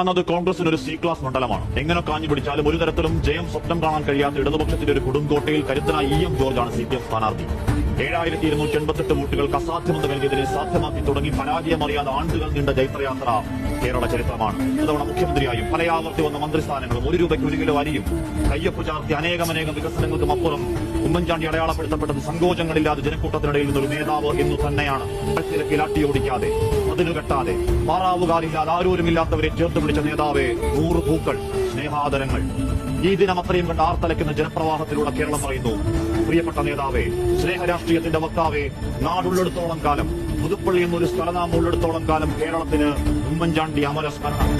അന്നത് കോൺഗ്രസിന് ഒരു സി ക്ലാസ് മണ്ഡലമാണ്. എങ്ങനെ കാഞ്ഞു പിടിച്ചാലും ഒരു തരത്തിലും ജയം സ്വപ്നം കാണാൻ കഴിയാത്ത ഇടതുപക്ഷത്തിന്റെ ഒരു കൊടുങ്കോട്ടയിൽ കരുത്തനായ ഇ എം ജോർജാണ് സി പി എം സ്ഥാനാർത്ഥി. ഏഴായിരത്തി ഇരുന്നൂറ്റി എൺപത്തെട്ട് വോട്ടുകൾക്ക് അസാധ്യമെന്ന് കരുതിയതിനെ സാധ്യമാക്കി തുടങ്ങി പരാജയമറിയാതെ ആണ്ടുകൾ നീണ്ട ജൈത്രയാത്ര കേരള ചരിത്രമാണ്. ഇത്തവണ മുഖ്യമന്ത്രിയായും പലയാവർത്തി വന്ന മന്ത്രിസ്ഥാനങ്ങളും ഒരു രൂപയ്ക്ക് ഒരു കിലോ അരിയും കയ്യൊപ്പ് ചാർത്തി അനേകമനേകം വികസനങ്ങൾക്കും അപ്പുറം ഉമ്മൻചാണ്ടി അടയാളപ്പെടുത്തപ്പെട്ടത് സങ്കോചങ്ങളില്ലാതെ ജനക്കൂട്ടത്തിനിടയിൽ നിന്നൊരു നേതാവ് എന്നു തന്നെയാണ്. കിലാട്ടിയോടിക്കാതെ അതിനു കെട്ടാതെ മാറാവുകാരില്ലാതെ ആരോരുമില്ലാത്തവരെ ചേർത്ത് പിടിച്ച നേതാവേ നൂറ് പൂക്കൾ സ്നേഹാദരങ്ങൾ. ഈ ദിനം അത്രയും കണ്ട് ആർത്തലയ്ക്കുന്ന ജനപ്രവാഹത്തിലൂടെ കേരളം പറയുന്നു പ്രിയപ്പെട്ട നേതാവേ സ്നേഹരാഷ്ട്രീയത്തിന്റെ വക്താവേ നാടുള്ളിടത്തോളം കാലം പുതുപ്പള്ളി എന്നൊരു സ്ഥലനാമം ഉള്ളിടത്തോളം കാലം കേരളത്തിന് ഉമ്മൻചാണ്ടി അമരസ്മരണം.